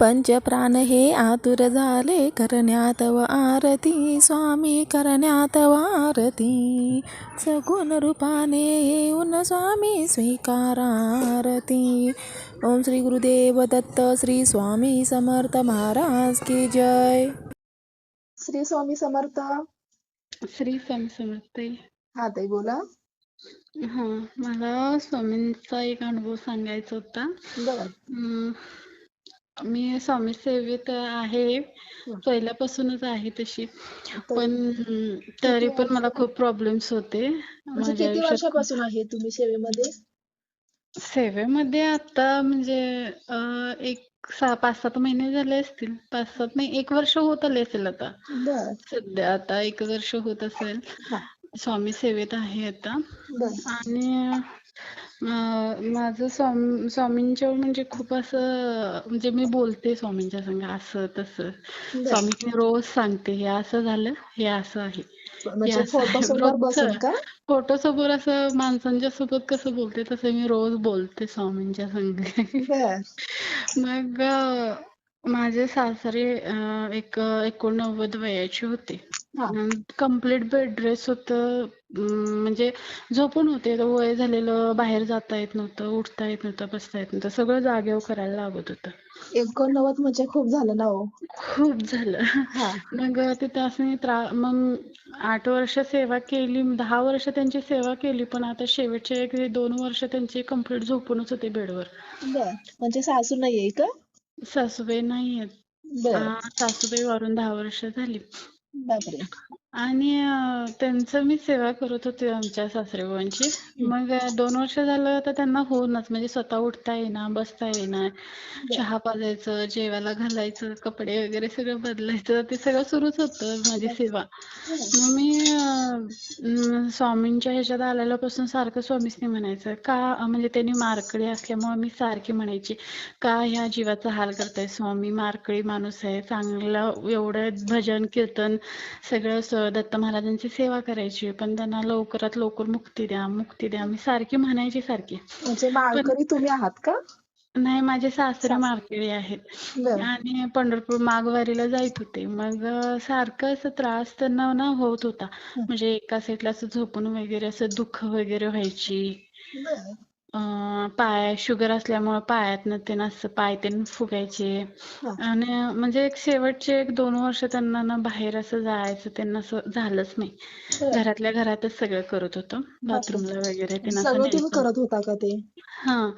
पंचप्राण हे आतुर झाले करण्यात व आरती. स्वामी करण्यात व आरती. सगुण रूपाने येऊन स्वामी स्वीकारा आरती ओम श्री गुरुदेव दत्त श्री स्वामी समर्थ महाराज की जय. श्री स्वामी समर्थ. श्री स्वामी समर्थ. हा ताई बोला. हा मला स्वामींचा एक अनुभव सांगायचा होता. मी स्वामी सेवेत आहे. पहिल्यापासूनच आहे तशी. पण तरी पण मला खूप प्रॉब्लेम्स होते म्हणजे माझ्या किती आयुष्यात. वर्षापासून आहे तुम्ही सेवेमध्ये? सेवेमध्ये आता म्हणजे अं, एक सहा पाच सात महिने झाले असतील. पाच सात नाही एक वर्ष होत आले असेल आता. बर. सध्या आता एक वर्ष होत असेल. हा. स्वामी सेवेत आहे आता. बर. आणि माझं स्वामी स्वामींच्या म्हणजे खूप असं म्हणजे मी बोलते स्वामींच्या संग असं तसं. स्वामींनी रोज सांगते हे असं झालं हे असं आहे. म्हणजे फोटो आहे. समोर असं माणसांच्या सोबत कसं बोलते तसं मी रोज बोलते स्वामींच्या संग. मग माझे सासरे एक एकोणनव्वद वयाचे होते. कंप्लीट बेड रेस्ट होतं. म्हणजे झोपून होते. वय झालेलं बाहेर जाता येत नव्हतं उठता येत नव्हतं बसता येत नव्हतं. सगळं जागेवर करायला लागत होतं. एकोणनव्वद म्हणजे खूप झालं ना हो? खूप झालं. मग तिथं असं त्रा मग आठ वर्ष सेवा केली. दहा वर्ष त्यांची सेवा केली पण आता शेवटचे एक दोन वर्ष त्यांची कंप्लीट झोपूनच होते बेडवर. म्हणजे सासू नाहीये का सासूबाई नाही आहेत बर. आ, सासूबाई वारून दहा वर्ष झाली. बापरे आणि अं, त्यांचं मी सेवा करत होते आमच्या सासरेबुवांची मग अं, दोन वर्ष झालं तर त्यांना होऊनच म्हणजे स्वतः उठता येईना बसता येईना चहा पाजायचं जेवायला घालायचं कपडे वगैरे सगळं बदलायचं ते सगळं सुरूच होतं माझी सेवा. मग मी अं, अं, स्वामींच्या ह्याच्यात आलेल्यापासून सारखं स्वामीसनी म्हणायचं का म्हणजे त्यांनी मारकळी असल्यामुळे मी सारखी म्हणायची का ह्या जीवाचा हाल करताय स्वामी? मारकळी माणूस आहे चांगलं एवढं भजन कीर्तन सगळं स- दत्त महाराजांची सेवा करायची पण त्यांना लवकरात लवकर मुक्ती द्या मुक्ती द्या. मी सारखी म्हणायची सारखी. म्हणजे माळकरी तुम्ही आहात का? नाही माझे सासरे. मारकळी आहेत. आणि पंढरपूर माघवारीला जात होते. मग सारखं असं त्रास त्यांना ना होत होता. म्हणजे एका साईडला असं झोपून वगैरे असं दुःख वगैरे व्हायची. अं, पाय शुगर असल्यामुळे पायातनं ते असं पाय ते फुगायचे. हा. आणि म्हणजे एक शेवटचे एक दोन वर्ष त्यांना ना बाहेर असं जायचं त्यांना असं झालंच नाही. बर. घरातल्या घरातच सगळं करत होतो. बाथरूमला वगैरे त्यांना असं सगळं तुम्ही न्यायचं. करत होता का ते? हा.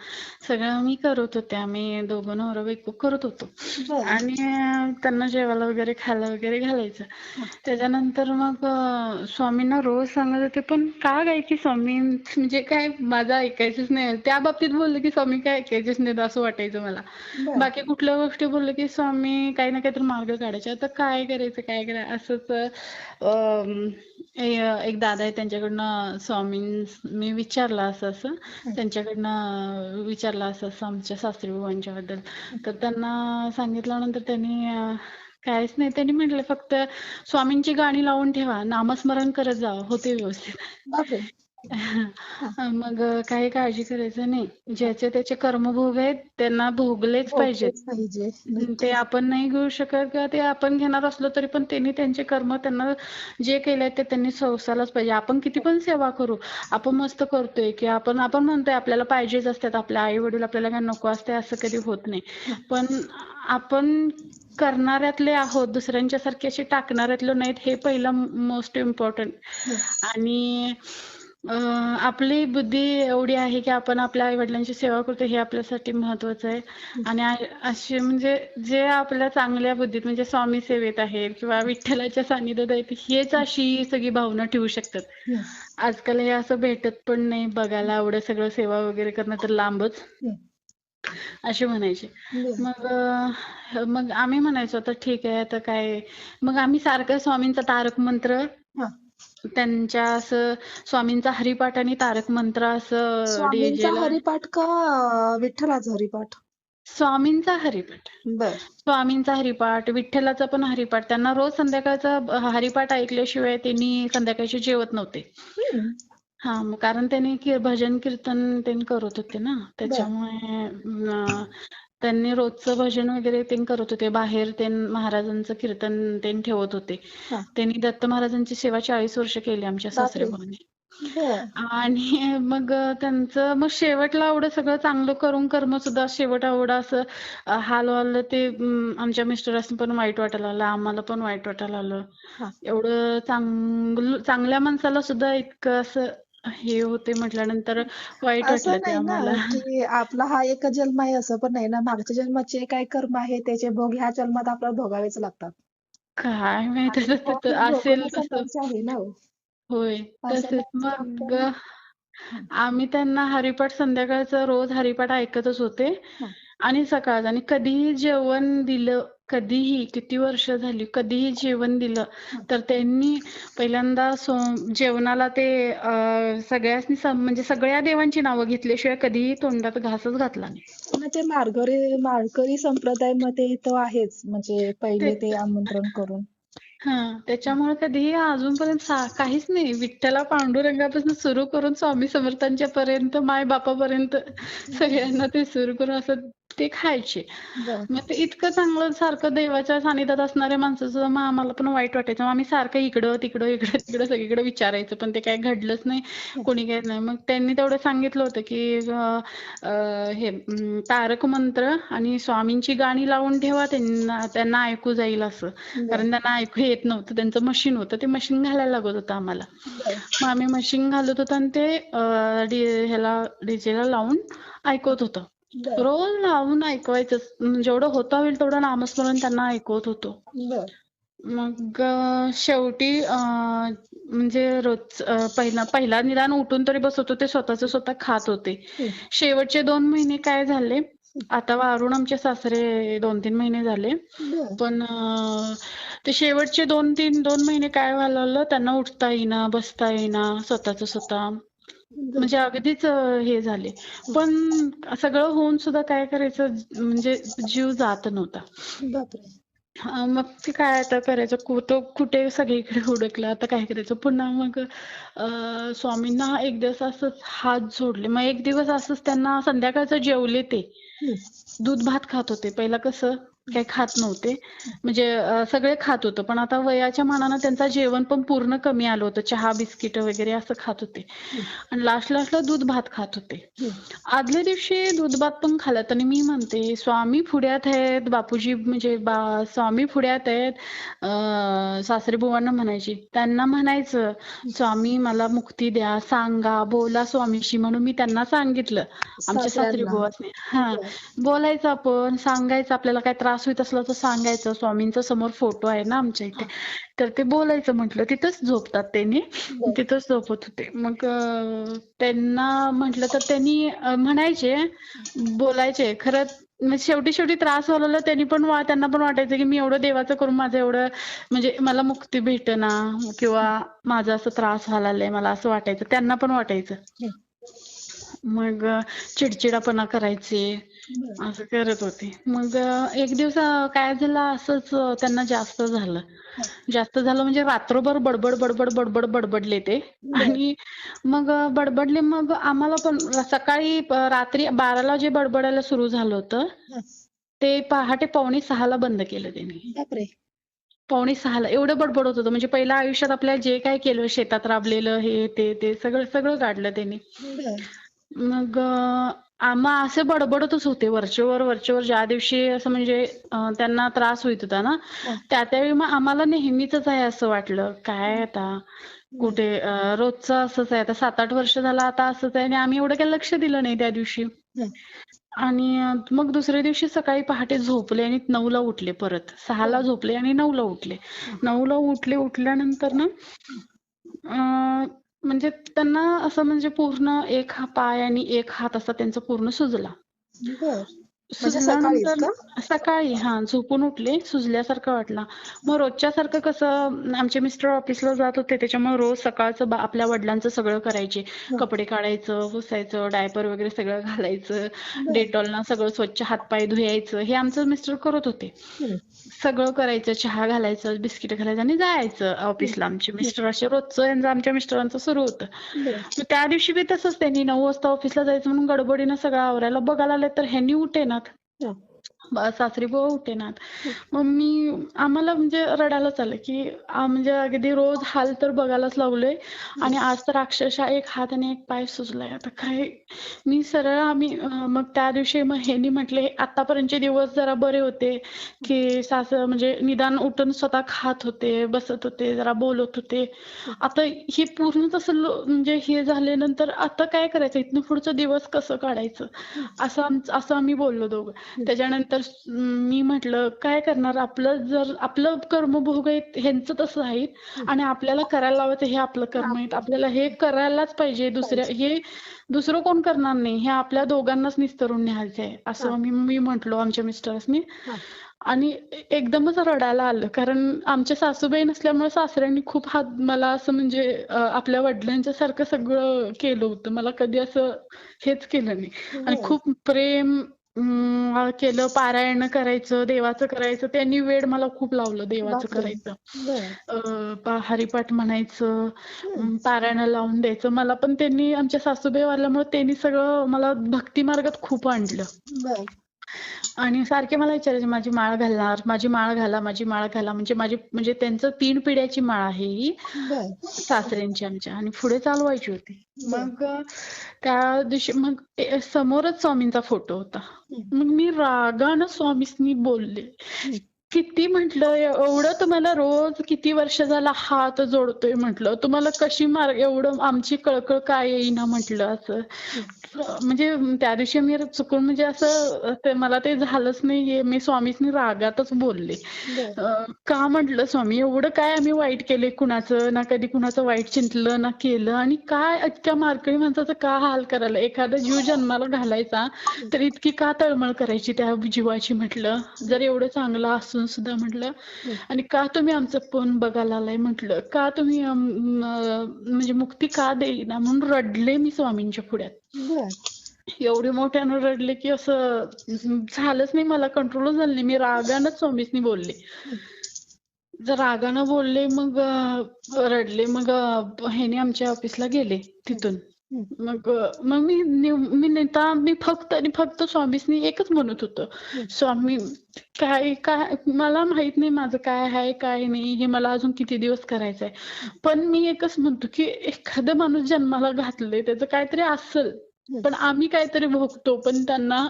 सगळं मी करत होते. आम्ही दोघं नवरा बायको करत होतो. बर. आणि अं, त्यांना जेवायला वगैरे खायला वगैरे घालायचं. त्याच्यानंतर मग अं, स्वामींना रोज सांगत होते पण का गायची स्वामी? म्हणजे काय माझं ऐकायचंच नाही त्या बाबतीत बोललं की स्वामी काय ऐकायचेच नाहीत असं वाटायचं मला. बाकी कुठल्या गोष्टी बोललं की स्वामी काही ना काहीतरी मार्ग काढायचे. आता काय करायचं काय करायचं? असंच एक दादा आहे त्यांच्याकडनं स्वामी मी विचारलं असं असं. त्यांच्याकडनं विचारलं असं असं आमच्या सासरी बुवांच्या बद्दल तर त्यांना सांगितल्यानंतर त्यांनी काहीच नाही. त्यांनी म्हटलं फक्त स्वामींची गाणी लावून ठेवा. नामस्मरण करत जा. होते व्यवस्थित. मग काही काळजी करायचं नाही. ज्याचे त्याचे कर्मभोग आहेत त्यांना भोगलेच पाहिजेत. भोगलेच पाहिजे ते आपण नाही घेऊ शकत किंवा ते आपण घेणार असलो तरी पण त्यांनी त्यांचे कर्म त्यांना जे केलंय ते त्यांनी सोसायलाच पाहिजे. आपण किती पण सेवा करू आपण मस्त करतोय की आपण आपण म्हणतोय आपल्याला पाहिजेच असतात आपल्या आई वडील आपल्याला काय नको असते असं कधी होत नाही. पण आपण करणाऱ्यातले आहोत दुसऱ्यांच्या सारखे असे टाकणाऱ्यातले नाहीत हे पहिलं मोस्ट इम्पॉर्टंट. आणि आपली बुद्धी एवढी आहे की आपण आपल्या आई वडिलांची सेवा करतो हे आपल्यासाठी महत्वाचं आहे. आणि असे म्हणजे जे आपल्या चांगल्या बुद्धीत म्हणजे स्वामी सेवेत आहेत किंवा विठ्ठलाच्या सानिध्यात आहेत हेच अशी सगळी भावना ठेवू शकतात. आजकाल हे असं भेटत पण नाही बघायला एवढं सगळं सेवा वगैरे करणं तर लांबच. असे म्हणायचे. मग मग आम्ही म्हणायचो आता ठीक आहे आता काय? मग आम्ही सारखं स्वामींचा तारक मंत्र. त्यांच्या असं स्वामींचा हरिपाठ आणि तारक मंत्र असं स्वामींचा हरिपाठ का अं, विठ्ठलाचा हरिपाठ? स्वामींचा हरिपाठ. बर. स्वामींचा हरिपाठ विठ्ठलाचा पण हरिपाठ. त्यांना रोज संध्याकाळचा ब- हरिपाठ ऐकल्याशिवाय त्यांनी संध्याकाळचे जेवत नव्हते. हा मग कारण त्यांनी की- भजन कीर्तन त्यांनी करत होते ना. त्याच्यामुळे अं, त्यांनी रोजचं भजन वगैरे ते करत होते बाहेर ते महाराजांचं कीर्तन ते ठेवत होते हा. त्यांनी दत्त महाराजांची सेवा चाळीस वर्ष केली आमच्या सासरे बापरे. बर आणि मग त्यांचं मग शेवटला एवढं सगळं चांगलं करून कर्म सुद्धा शेवट एवढं असं अं, हाल व्हायला ते अं, आमच्या मिस्टरांना पण वाईट वाटायला लागलं आम्हाला पण वाईट वाटायला लागलं हा. एवढं चांगलं चांगल्या माणसाला सुद्धा इतकं असं हे होते म्हटल्यानंतर वाईट असं वाटलं ते नाही ना आम्हाला. की आपला हा एकच जन्म आहे असं पण नाही ना मागच्या जन्माचे काय कर्म आहे त्याचे भोग ह्या जन्मात आपल्याला भोगावेच लागतात. काय माहीत आणि आता भोग तर असेल तसं. आहे ना हो. होय असं तसेच नाही की मग आपण आम्ही त्यांना हरिपाठ संध्याकाळचं रोज हरिपाठ ऐकतच होते. हं. आणि सकाळचं आणि कधीही जेवण दिलं कधीही किती वर्ष झाली कधीही जेवण दिलं तर त्यांनी पहिल्यांदा सो जेवणाला ते सगळ्यांनी म्हणजे सगळ्या देवांची नावं घेतल्याशिवाय कधीही तोंडात घासच घातला नाही. ते माळकरी माळकरी संप्रदायामध्ये तो आहेच म्हणजे पहिले ते- आमंत्रण करून. हा त्याच्यामुळे कधीही अजूनपर्यंत काहीच नाही. विठ्ठला पांडुरंगापासून सुरू करून स्वामी समर्थांच्या पर्यंत माय बापापर्यंत सगळ्यांना ते सुरू करून असं ते खायचे. मग ते इतकं चांगलं सारखं देवाच्या सानिध्यात असणाऱ्या माणसाचं मग आम्हाला पण वाईट वाटायचं. मग आम्ही सारखं इकडं तिकडं इकडं तिकडं सगळीकडे विचारायचं. पण ते काही घडलंच नाही. कोणी काही नाही. मग त्यांनी तेवढं सांगितलं होतं की हे तारक मंत्र आणि स्वामींची गाणी लावून ठेवा. त्यांना त्यांना ऐकू जाईल असं. कारण त्यांना ऐकू येत नव्हतं. त्यांचं मशीन होतं. ते मशीन घालायला लागत होतं आम्हाला. मग आम्ही मशीन घालत होतो आणि ते ह्याला डीजेला लावून ऐकवत होतो. रोज लावून ऐकवायचं. जेवढं होता होईल तेवढं नामस्मरण त्यांना ऐकवत होतो. मग शेवटी म्हणजे रोज पहिला पहिला निदान उठून तरी बसत होते. स्वतःच स्वतः खात होते. शेवटचे दोन महिने काय झाले? आता वारून आमचे सासरे दोन तीन महिने झाले. पण ते शेवटचे दोन तीन दोन महिने काय व्हायला त्यांना उठता येईना बसता येईना स्वतःच स्वतः. म्हणजे अगदीच हे झाले. पण सगळं होऊन सुद्धा काय करायचं म्हणजे जीव जात नव्हता. मग ते काय आता करायचं? कुठं कुठे सगळीकडे हुडकलं? आता काय करायचं? पुन्हा मग स्वामींना एक दिवस असंच हात जोडले. मग एक दिवस असंच त्यांना संध्याकाळचं जेवले ते. दूध भात खात होते. पहिला कसं काही खात नव्हते. म्हणजे सगळे खात होतं. पण आता वयाच्या मानानं त्यांचं जेवण पण पूर्ण कमी आलं होतं. चहा बिस्किट वगैरे असं खात होते. आणि लास्ट लास्टला दूध भात खात होते. आदल्या दिवशी दूध भात पण खाल्लं आणि मी म्हणते स्वामी पुढ्यात आहेत बापूजी म्हणजे बा स्वामी पुढ्यात आहेत. सासरे बुवांना म्हणायची. त्यांना म्हणायचं स्वामी मला मुक्ती द्या सांगा बोला स्वामीशी. म्हणून मी त्यांना सांगितलं. आमच्या सासरे. बुवासने. हा. बोलायचं आपण सांगायचं आपल्याला काय त्रास होत असला तर सांगायचं. स्वामींचा समोर फोटो आहे ना आमच्या इथे. तर ते बोलायचं म्हटलं तिथंच झोपतात त्यांनी. बर. तिथंच झोपत होते. मग त्यांना म्हटलं तर त्यांनी म्हणायचे बोलायचे. खरं म्हणजे शेवटी शेवटी त्रास व्हायला त्यांनी पण त्यांना पण वाटायचं की मी एवढं देवाचं करून माझं एवढं म्हणजे मला मुक्ती भेटेना किंवा माझा असं त्रास लागलाय मला असं वाटायचं. त्यांना पण वाटायचं. हं. मग चिडचिडापणा करायचे. असं करत होते. मग एक दिवस काय झालं असंच त्यांना जास्त झालं. जास्त झालं म्हणजे रात्रभर बडबड बडबड बडबड बडबडले ते. आणि मग बडबडले मग आम्हाला पण सकाळी रात्री बाराला जे बडबडायला सुरू झालं होतं. ते पहाटे पावणे सहाला बंद केलं त्यांनी. पावणे सहाला एवढं बडबडत होतं म्हणजे पहिल्या आयुष्यात आपल्या जे काय केलं शेतात राबलेलं हे ते ते सगळं सगळं काढलं त्यांनी. बर. मग असे बडबडतच होते वरचेवर वरचेवर ज्या दिवशी असं म्हणजे त्यांना त्रास होत होता ना हं. त्या त्यावेळी मग आम्हाला नेहमीच आहे असं वाटलं. काय आता? कुठे रोजचं असंच आहे. आता सात आठ वर्ष झालं आता असंच आहे. आणि आम्ही एवढं काही लक्ष दिलं नाही त्या दिवशी. हं. आणि मग दुसऱ्या दिवशी सकाळी पहाटे झोपले आणि नऊला उठले परत. सहाला झोपले आणि नऊला उठले. नऊला उठले उठल्यानंतर ना अं, म्हणजे त्यांना असं म्हणजे पूर्ण एक हा पाय आणि एक हात असा त्यांचा पूर्ण सुजला. सुजल्यानंतर सकाळी हा झोपून उठले सुजल्यासारखं वाटलं. मग रोजच्या सारखं कसं आमचे मिस्टर ऑफिसला जात होते त्याच्यामुळे रोज सकाळचं आपल्या वडिलांचं सगळं करायचे. कपडे काढायचं पुसायचं डायपर वगैरे सगळं घालायचं डेटॉलनं सगळं स्वच्छ हातपाय धुयायचं हे आमचं मिस्टर करत होते. सगळं करायचं चहा घालायचं बिस्किट घालायचं आणि जायचं ऑफिसला. आमचे मिस्टर असे रोजचं यांचं आमच्या मिस्टरांचं सुरू होतं. त्या दिवशी बी तसंच त्यांनी नऊ वाजता ऑफिसला जायचं म्हणून गडबडीनं सगळं आवरायला बघायला आले तर ह्यांनी उठेनात हं. बा- सासरी बुवा उठेनात मग मी आम्हाला म्हणजे रडायलाच आलं की म्हणजे अगदी रोज हाल तर बघायलाच लागलोय. आणि आज तर अक्षरशः एक हात आणि एक पाय सुजलाय. आता काय मी सरळ आम्ही मग त्या दिवशी मग ह्यांनी म्हटले आतापर्यंतचे दिवस जरा बरे होते की सास म्हणजे निदान उठून स्वतः खात होते बसत होते जरा बोलत होते. आता हे पूर्ण तसं म्हणजे हे झाल्यानंतर आता काय करायचं? इथनं पुढचं दिवस कसं काढायचं? असं असं आम्ही बोललो दोघं. त्याच्यानंतर स- मी म्हटलं काय करणार? आपलं जर आपलं कर्मभोग आहे ह्यांचं तसं आहे आणि आपल्याला करायला लावायचं हे आपलं कर्म आहे. आपल्याला हे करायलाच पाहिजे दुसऱ्या हे दुसरं कोण करणार नाही. हे आपल्या दोघांनाच निस्तरून न्यायचं आहे. असं मी मी म्हटलो आमच्या मिस्टर्सनी. हा. आणि एकदमच रडायला आलं. कारण आमच्या सासूबाई नसल्यामुळे सासऱ्यांनी खूप हात मला असं म्हणजे आपल्या वडिलांच्या सारखं सगळं केलं होतं. मला कधी असं हेच केलं नाही. आणि बरं. खूप प्रेम अं, केलं पारायण करायचं देवाचं करायचं त्यांनी वेळ मला खूप लावलं देवाचं बापरे. करायचं बरं. अं, पा- हरिपाठ म्हणायचं पारायण लावून द्यायचं मला पण त्यांनी आमच्या सासूबाई वारल्यामुळे त्यांनी सगळं मला भक्ती मार्गात खूप आणलं बरं. आणि सारखे मला विचारायचे माझी माळ घालणार माझी माळ घाला माझी माळ घाला म्हणजे माझी म्हणजे त्यांचं तीन पिढ्याची माळ आहे ही. सासऱ्यांची आमच्या आणि पुढे चालवायची होती. मग त्या दिवशी मग समोरच स्वामींचा फोटो होता. मग मी रागानं स्वामींनी बोलले. किती म्हटलं एवढं तुम्हाला रोज किती वर्ष झाला हात जोडतोय म्हटलं? तुम्हाला कशी मार एवढं आमची कळकळ काय येईना म्हटलं असं? म्हणजे त्या दिवशी मी चुकून म्हणजे असं ते मला ते झालंच नाही मी स्वामींनी रागातच बोलले. का म्हटलं स्वामी? एवढं काय आम्ही वाईट केले कुणाचं? ना कधी कुणाचं वाईट चिंतलं ना केलं. आणि काय इतक्या मारकळी माणसाचं का हाल करायला? एखादा जीव जन्माला घालायचा तर इतकी का तळमळ करायची त्या जीवाची म्हटलं? जर एवढं चांगलं असून सुद्धा म्हटलं. आणि का तुम्ही आमचं पण बघायला आलाय म्हटलं. का तुम्ही म्हणजे मुक्ती का देईना म्हणून रडले मी स्वामींच्या पुढ्यात. एवढे मोठ्यानं रडले की असं झालंच नाही मला कंट्रोलच झालं नाही. मी रागानंच स्वामींनी बोलले. जर रागानं बोलले मग रडले मग ह्याने आमच्या ऑफिसला गेले तिथून. हं. मग अं, मग मी मी नेता मी फक्त आणि फक्त स्वामींनी एकच म्हणत होतं. स्वामी काय काय मला माहीत नाही माझं काय आहे काय नाही हे मला अजून किती दिवस करायचंय. पण मी एकच म्हणतो की एखादा माणूस जन्माला घातलंय त्याचं काहीतरी असेल. हं. पण आम्ही काहीतरी भोगतो पण त्यांना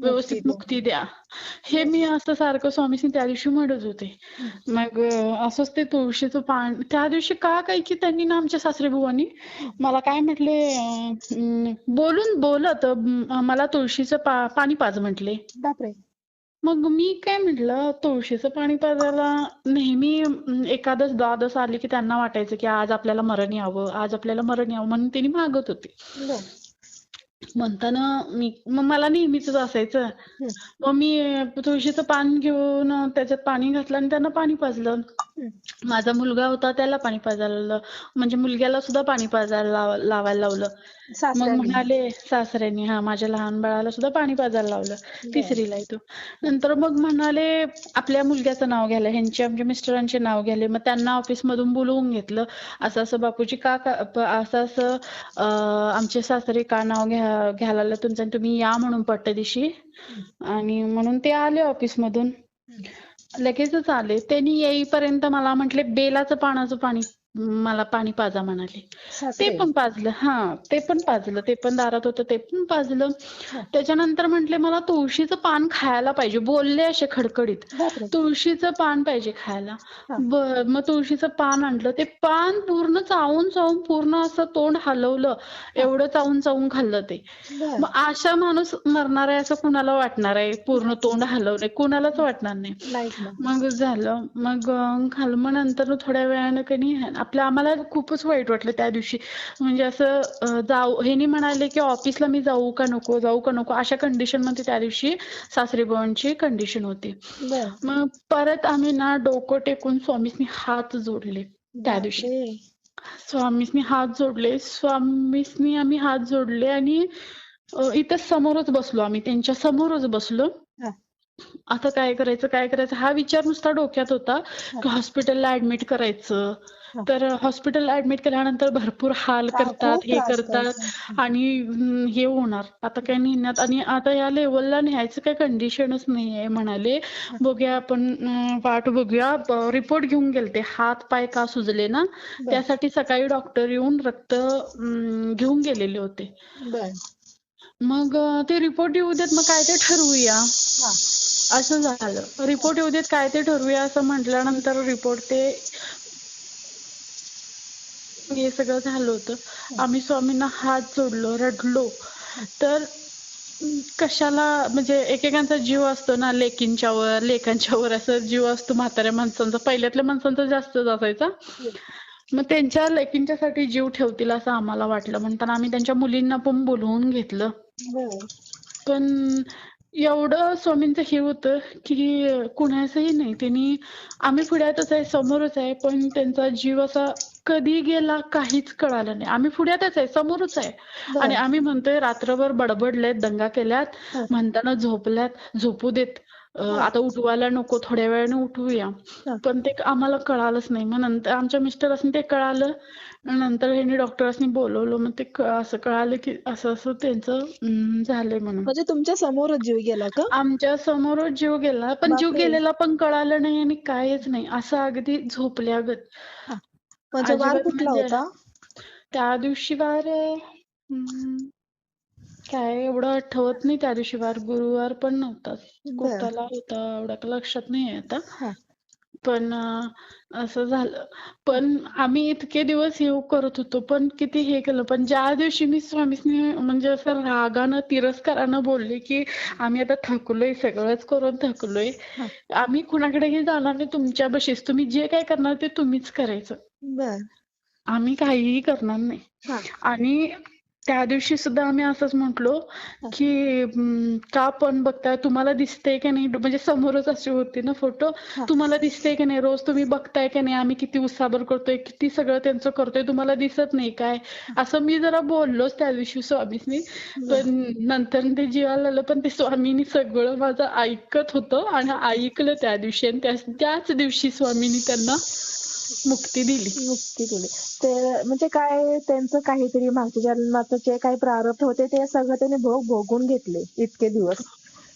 व्यवस्थित. मुक्ती द्या हे मी असं सारखं स्वामींनी त्या दिवशी म्हणत होते मग असंच ते तुळशीचं पान त्या दिवशी का काय की त्यांनी ना आमच्या सासरे बुवांनी मला काय म्हटले बोलून बोलत मला तुळशीचं पा पाणी पाज म्हटले. मग मी काय म्हटलं तुळशीचं पाणी पाजायला नेहमी एकादश द्वादश आली की त्यांना वाटायचं की आज आपल्याला मरण यावं आज आपल्याला मरण यावं म्हणून त्यांनी मागत होते. म्हणताना मी मग मला नेहमीच असायचं हं. मग मी तुळशीचं पान घेऊन त्याच्यात पाणी घातलं आणि त्यांना पाणी पाजलं. माझा मुलगा होता त्याला पाणी पाजायला लावलं. म्हणजे मुलग्याला सुद्धा पाणी पाजायला लाव- लावायला लावलं. मग सासऱ्यांनी. म्हणाले सासऱ्यांनी हा माझ्या लहान बाळाला सुद्धा पाणी पाजायला लावलं तिसरीला आहे तो. नंतर मग म्हणाले आपल्या मुलग्याचं नाव घ्यायला ह्यांचे आमच्या मिस्टरांचे नाव घ्याले मग त्यांना ऑफिस मधून बोलवून घेतलं असं असं बापूजी का का- प- असं असं अं, आमचे सासरे का नाव घ्या घ्यायला लागलं तुमचं आणि तुम्ही या म्हणून पट्ट दिवशी आणि म्हणून ते आले ऑफिस मधून लगेचच आले. त्यांनी येईपर्यंत मला म्हटले बेलाचं पानाचं पाणी मला पाणी पाजा म्हणाले. ते. पण पाजलं. हा ते पण पाजलं. ते पण दारात होतं ते पण पाजलं. त्याच्यानंतर म्हटले मला तुळशीचं पान खायला पाहिजे. बोलले असे खडखडीत. तुळशीचं पान पाहिजे खायला. बर मग तुळशीचं पान आणलं. ते पान पूर्ण चावून चावून पूर्ण असं तोंड हलवलं. एवढं चावून चावून खाल्लं ते. मग अशा माणूस मरणार आहे असं कुणाला वाटणार आहे? पूर्ण तोंड हलवलंय कुणालाच वाटणार नाही. मग झालं. मग अं, खाल्लं. मग नंतर थोड्या वेळानं कणी आपल्या आम्हाला खूपच वाईट वाटलं त्या दिवशी म्हणजे असं जाऊ ह्यांनी म्हणाले की ऑफिसला मी जाऊ का नको जाऊ का नको अशा कंडिशनमध्ये त्या दिवशी सासरे बुवांची कंडिशन होती. मग परत आम्ही ना डोकं टेकून स्वामींनी हात जोडले त्या दिवशी. स्वामींनी हात जोडले स्वामींनी आम्ही हात जोडले आणि इथं समोरच बसलो आम्ही त्यांच्या समोरच बसलो हा. आता काय करायचं काय करायचं? हा विचार नुसता डोक्यात होता की हॉस्पिटलला ऍडमिट करायचं. तर हॉस्पिटलला ऍडमिट केल्यानंतर भरपूर हाल करतात हे करतात. आणि हे होणार. आता काय नेण्यात आणि आता या लेवलला न्यायचं काय कंडिशनच नाहीये म्हणाले. बघूया आपण वाट बघूया. रिपोर्ट घेऊन गेलते. हात पाय का सुजले ना. त्यासाठी सकाळी डॉक्टर येऊन रक्त घेऊन गेलेले होते. मग ते रिपोर्ट येऊ देत मग काय ते ठरवूया. हा. असं झालं. रिपोर्ट येऊ देत काय ते ठरवूया असं म्हटल्यानंतर रिपोर्ट ते हे सगळं झालं होतं. आम्ही स्वामींना हात जोडलो रडलो. तर कशाला म्हणजे एकेकांचा जीव असतो ना लेकींच्या वर लेकांच्या वर असं जीव असतो म्हाताऱ्या माणसांचा. पहिल्यातल्या माणसांचा जास्तच असायचा. मग त्यांच्या लेकींच्यासाठी जीव ठेवतील असं आम्हाला वाटलं. म्हणताना आम्ही त्यांच्या मुलींना पण बोलवून घेतलं. पण एवढं स्वामींचं हे होतं की कुणाचंही नाही त्यांनी आम्ही पुढ्यातच आहे समोरच आहे पण त्यांचा जीव असा कधी गेला काहीच कळालं नाही आम्ही पुढ्यातच आहे समोरच आहे. आणि आम्ही म्हणतोय रात्रभर बडबडलेत दंगा केल्यात हा. म्हणताना झोपल्यात झोपू देत हा. आता उठवायला नको थोड्या वेळाने उठवूया. पण ते आम्हाला कळालंच नाही. मग नंतर आमच्या मिस्टरांनी ते कळालं. नंतर ह्यांनी डॉक्टरांनी बोलवलं. मग ते असं कळालं की असं असं त्यांचं झालंय म्हणून. म्हणजे तुमच्या समोरच जीव गेला का? आमच्या समोरच जीव गेला. पण जीव. गेलेला पण कळालं नाही आणि काहीच नाही. असं अगदी झोपल्यागत. म्हणजे म्हणजे- होता? त्या दिवशी वार काय एवढं आठवत नाही त्या दिवशी वार गुरुवार पण नव्हता. कोणताला होता एवढं लक्षात नाही आता. पण असं झालं. पण आम्ही इतके दिवस हे करत होतो पण किती हे केलं. पण ज्या दिवशी मी स्वामींनी म्हणजे असं रागानं तिरस्कारानं बोलले की आम्ही आता थकलोय सगळंच करून थकलोय. आम्ही कुणाकडेही जाणार नाही तुमच्या बशीस. तुम्ही जे काय करणार ते तुम्हीच करायचं. बर. आम्ही काहीही करणार नाही. आणि त्या दिवशी सुद्धा आम्ही असंच म्हटलो की का पण बघताय तुम्हाला दिसतंय की नाही? म्हणजे समोरच अशी होती ना फोटो. तुम्हाला दिसतंय की नाही रोज? तुम्ही बघताय की नाही? आम्ही किती उसाबर करतोय किती सगळं त्यांचं करतोय तुम्हाला दिसत नाही काय? असं मी जरा बोललोच त्या दिवशी स्वामींनी. पण नंतर ते जीवाला आलं पण ते स्वामींनी सगळं माझं ऐकत होतं आणि ऐकलं त्या दिवशी आणि त्या- त्याच दिवशी स्वामींनी त्यांना मुक्ती दिली. मुक्ती दिली. ते म्हणजे काय त्यांचं काहीतरी मागच्या जन्माचं जे काही प्रारब्ध होते ते सगळं त्यांनी भोग भोगून घेतले इतके दिवस.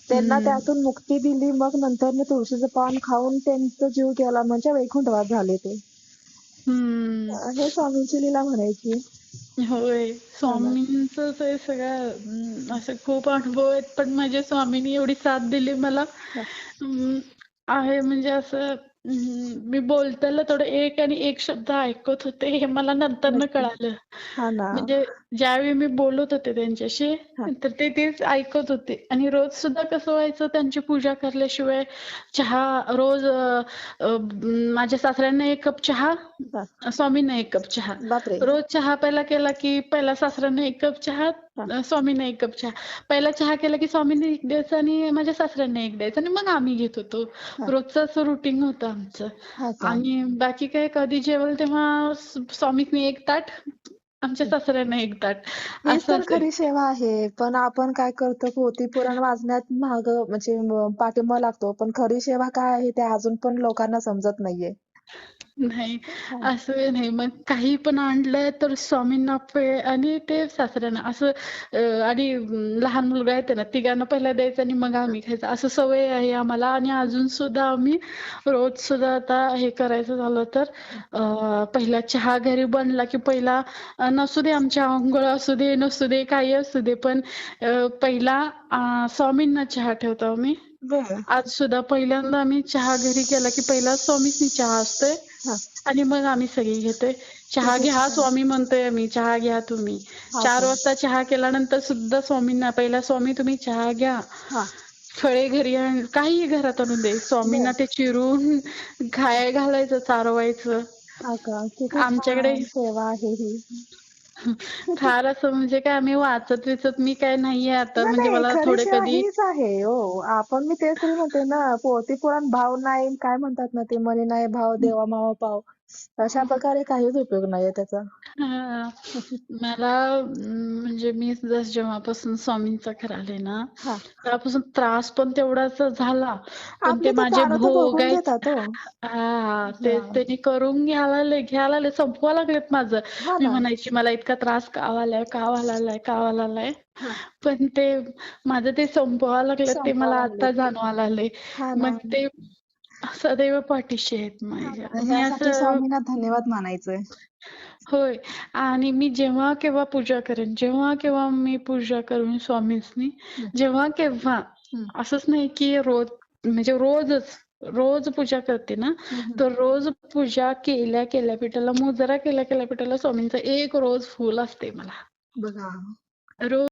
त्यांना. त्यातून मुक्ती दिली मग नंतर तुळशीचं पान खाऊन त्यांचा जीव गेला म्हणजे वैकुंठवास झाले ते. हम्म. हे स्वामींची लीला म्हणायची. होय. स्वामींचं ते सगळं असं खूप अनुभव आहेत पण माझ्या स्वामींनी एवढी साथ दिली मला. आहे म्हणजे असं मी बोलताना थोडं एक आणि एक शब्द ऐकत होते हे मला नंतर कळालं. हा ना. म्हणजे ज्यावेळी मी बोलत होते त्यांच्याशी हा. तर ते तेच ऐकत होते. आणि रोज सुद्धा कसं व्हायचं त्यांची पूजा करल्याशिवाय चहा रोज अं, अं, माझ्या सासऱ्यांना एक कप चहा. स्वामींना एक कप चहा. बापरे. रोज चहा पहिला केला की पहिला सासऱ्यांना एक कप चहा हा. स्वामींना एक कप चहा. पहिला चहा केला की स्वामींना एक द्यायचा आणि माझ्या सासऱ्यांना एक द्यायचा आणि मग आम्ही घेत होतो. रोजचं असं रुटीन होतं आमचं. हा का? आणि बाकी काय कधी जेवल तेव्हा स- स्वामींनी एक ताट आमच्या सासऱ्यांना एक ताट. हीच असं तर. खरी सेवा आहे पण आपण काय करतो पोथी पुराण वाचण्यात माग म्हणजे म- पाठिंबा लागतो. पण खरी सेवा काय आहे ते अजून पण लोकांना समजत नाहीये. नाही असं नाही. मग काही पण आणलंय तर स्वामींना पे आणि ते सासऱ्यांना असं आणि लहान मुलगा येते ना तिघांना पहिला द्यायचं आणि मग आम्ही खायचं. असं सवय आहे आम्हाला. आणि अजून सुद्धा आम्ही रोज सुद्धा आता हे करायचं झालं तर पहिला चहा घरी बनला की पहिला नसू दे आमच्या अंघोळ असू दे नसू दे काही असू दे. पण पहिला स्वामींना चहा ठेवतो आम्ही. आज सुद्धा पहिल्यांदा आम्ही चहा घरी केला की पहिला स्वामींनी चहा असतोय हा. आणि मग आम्ही सगळी घेतोय. चहा घ्या स्वामी म्हणतोय आम्ही चहा घ्या तुम्ही. हा चार? वाजता चहा केल्यानंतर सुद्धा स्वामींना पहिला स्वामी तुम्ही चहा घ्या. हा. फळे घरी आण काही घरात आणून दे. स्वामींना ते चिरून खाया घालायचं चारवायचं. हा आमच्याकडे- सेवा आहे ही. फार असं म्हणजे काय आम्ही वाचत विचत मी काय नाहीये आता. म्हणजे नाही, मला खरी थोडे कधी हीच आहे हो. आपण मी तेच तरी म्हणते ना पोथी पुराण भाव नाही काय म्हणतात ना ते मनी नाही भाव देवा मावा पाव. अशा प्रकारे काहीच उपयोग नाहीये त्याचा. हा. मला अं, म्हणजे मी जस जेव्हापासून स्वामींचा खरं आले ना हा. तेव्हापासून त्रास पण तेवढाच झाला. पण आपले ते माझे भोगायचे घेतात हो. हा ते हा. त्यांनी करून घ्यायला लागले घ्यायला लागले संपवा लागलेत माझं. हा मी ना. म्हणायची मला इतका त्रास का व्हायलाय का व्हायलाय का व्हायलाय? हा. पण ते माझं ते संपवा लागलेत ते मला आता ते. जाणवायला लागले. हा ना. मग ते सदैव पाठीशी आहेत माझ्या. मी ह्यासाठी असं स्वामींना धन्यवाद मानायचंय होय आणि मी जेव्हा केव्हा पूजा करेन जेव्हा केव्हा मी पूजा करेन स्वामींनी. जेव्हा केव्हा. असंच नाही की रोज म्हणजे रोजच रोज पूजा करते ना. तर रोज पूजा केल्या केल्या पिठाला मुजरा केल्या केल्या पिठाला स्वामींचं एक रोज फुल असते मला बघा रोज